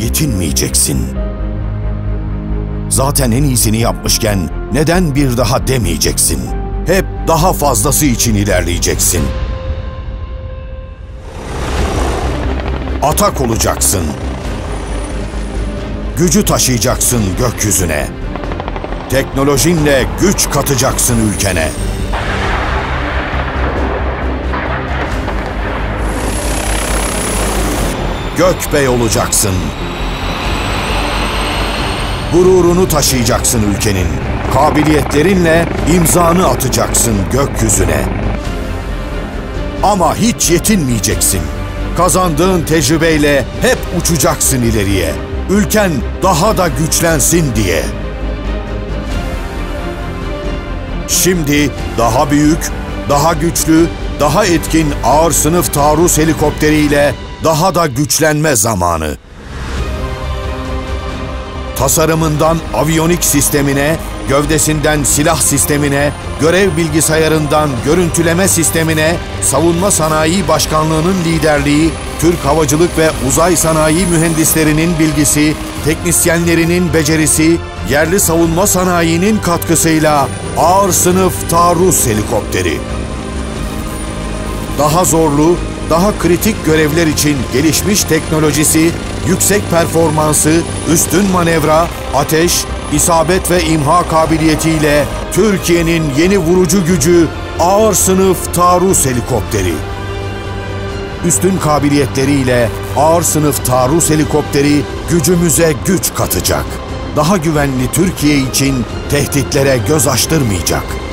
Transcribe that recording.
yetinmeyeceksin. Zaten en iyisini yapmışken neden bir daha demeyeceksin? Hep daha fazlası için ilerleyeceksin. Atak olacaksın. Gücü taşıyacaksın gökyüzüne. Teknolojinle güç katacaksın ülkene. Gökbey olacaksın. Gururunu taşıyacaksın ülkenin. Kabiliyetlerinle imzanı atacaksın gökyüzüne. Ama hiç yetinmeyeceksin. Kazandığın tecrübeyle hep uçacaksın ileriye. Ülken daha da güçlensin diye. Şimdi daha büyük, daha güçlü, daha etkin ağır sınıf taarruz helikopteriyle daha da güçlenme zamanı. Tasarımından aviyonik sistemine, gövdesinden silah sistemine, görev bilgisayarından görüntüleme sistemine, savunma sanayi başkanlığının liderliği, Türk havacılık ve uzay sanayi mühendislerinin bilgisi, teknisyenlerinin becerisi, yerli savunma sanayinin katkısıyla ağır sınıf taarruz helikopteri. Daha zorlu, daha kritik görevler için gelişmiş teknolojisi, yüksek performansı, üstün manevra, ateş, isabet ve imha kabiliyetiyle Türkiye'nin yeni vurucu gücü ağır sınıf taarruz helikopteri. Üstün kabiliyetleriyle ağır sınıf taarruz helikopteri gücümüze güç katacak. Daha güvenli Türkiye için tehditlere göz açtırmayacak.